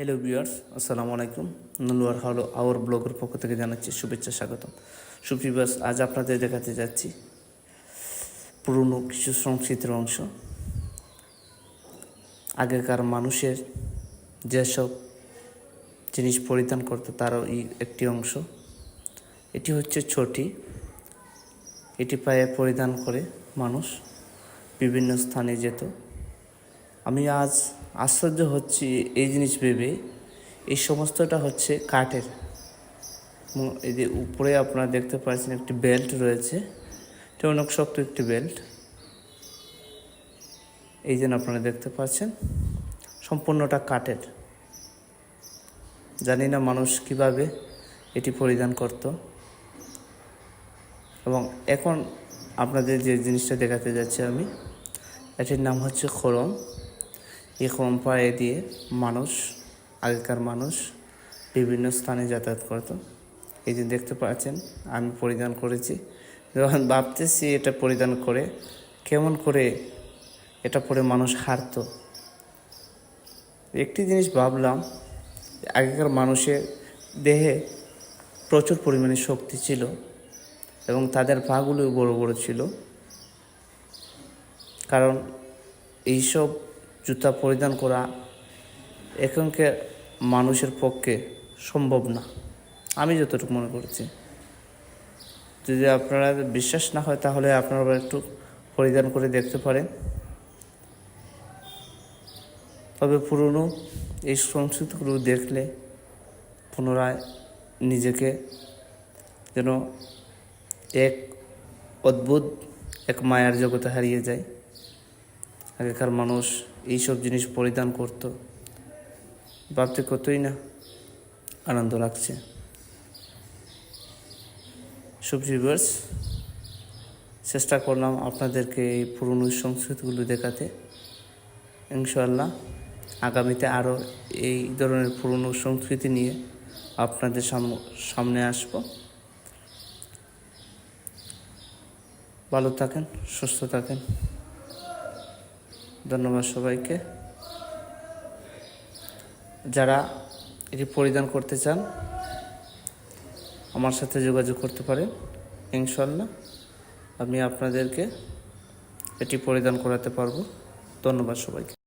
Hello viewers আসসালামু আলাইকুম নুলুয়ার হলো আওয়ার ব্লগের পক্ষ থেকে জানাচ্ছি শুভেচ্ছা, স্বাগতম। সুপ্রিবাস আজ আপনাদের দেখাতে যাচ্ছি পুরনো কিছু সংস্কৃতির অংশ। আগেকার মানুষের যেসব জিনিস পরিধান করতো, তারও এই একটি অংশ। এটি হচ্ছে ছটি। এটি পায়ে পরিধান করে মানুষ বিভিন্ন স্থানে যেত। আমি আজ আশ্চর্য হচ্ছে এই জিনিস ভেবে। এই সমস্তটা হচ্ছে কাঠের। এই যে উপরে আপনারা দেখতে পাচ্ছেন একটি বেল্ট রয়েছে। এটা অনেক শক্ত একটি বেল্ট। এই যেন আপনারা দেখতে পাচ্ছেন, সম্পূর্ণটা কাঠের। জানি না মানুষ কীভাবে এটি পরিধান করত। এবং এখন আপনাদের যে জিনিসটা দেখাতে যাচ্ছি আমি, এটির নাম হচ্ছে খরম। এই পায়ে দিয়ে মানুষ, আগেকার মানুষ বিভিন্ন স্থানে যাতায়াত করতো। এই যে দেখতে পাচ্ছেন, আমি পরিধান করেছি। যখন ভাবতেছি এটা পরিধান করে, কেমন করে এটা পরে মানুষ হারতো একটি জিনিস ভাবলাম, আগেকার মানুষের দেহে প্রচুর পরিমাণে শক্তি ছিল এবং তাদের পাগুলো বড় বড় ছিল। কারণ এইসব জুতা পরিধান করা এখনকার মানুষের পক্ষে সম্ভব না। আমি যতটুকু মনে করছি। যদি আপনারা বিশ্বাস না হয়, তাহলে আপনারা একটু পরিধান করে দেখতে পারেন। তবে পুরনো এই সংস্কৃতিগুলো দেখলে পুনরায় নিজেকে যেন এক অদ্ভুত, এক মায়ার জগতে হারিয়ে যায়। আগেকার মানুষ এইসব জিনিস পরিধান করত। ভাবতে কতই না আনন্দ লাগছে। সুপ্রিভার্স চেষ্টা করলাম আপনাদেরকে এই পুরনো সংস্কৃতিগুলো দেখাতে। ইনশাল্লাহ আগামীতে আরও এই ধরনের পুরনো সংস্কৃতি নিয়ে আপনাদের সাম- সামনে আসব। ভালো থাকেন, সুস্থ থাকেন। ধন্যবাদ সবাইকে। যারা এটি পরিধান করতে চান, আমার সাথে যোগাযোগ করতে পারেন ইনশাল্লাহ আমি আপনাদেরকে এটি পরিধান করাতে পারব। ধন্যবাদ সবাইকে।